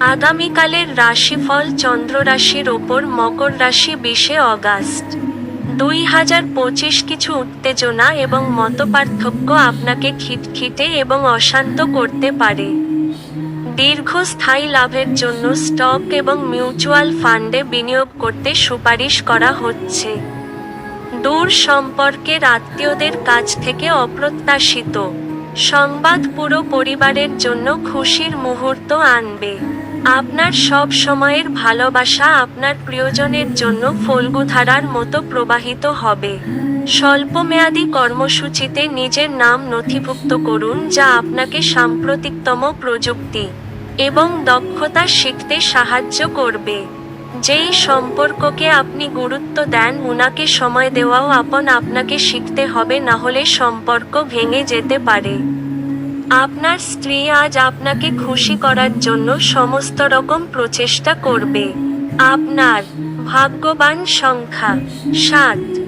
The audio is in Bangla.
আগামীকালের রাশিফল চন্দ্র রাশির ওপর মকর রাশি বিশে অগাস্ট। দুই হাজার পঁচিশ কিছু উত্তেজনা এবং মতপার্থক্য আপনাকে খিটখিটে এবং অশান্ত করতে পারে। দীর্ঘস্থায়ী লাভের জন্য স্টক এবং মিউচুয়াল ফান্ডে বিনিয়োগ করতে সুপারিশ করা হচ্ছে। দূর সম্পর্কের আত্মীয়দের কাছ থেকে অপ্রত্যাশিত। সংবাদ পুরো পরিবারের জন্য খুশির মুহূর্ত আনবে। আপনার সব সময়ের ভালোবাসা আপনার প্রিয়জনের জন্য ফল্গুধারার মতো প্রবাহিত হবে। স্বল্পমেয়াদী কর্মসূচিতে নিজের নাম নথিভুক্ত করুন, যা আপনাকে সাম্প্রতিকতম প্রযুক্তি এবং দক্ষতা শিখতে সাহায্য করবে। যেই সম্পর্ককে আপনি গুরুত্ব দেন, উনাকে সময় দেওয়াও আপন আপনাকে শিখতে হবে, না হলে সম্পর্ক ভেঙে যেতে পারে। আপনার স্ত্রী আজ আপনাকে খুশি করার জন্য সমস্ত রকম প্রচেষ্টা করবে। আপনার ভাগ্যবান সংখ্যা, সাত।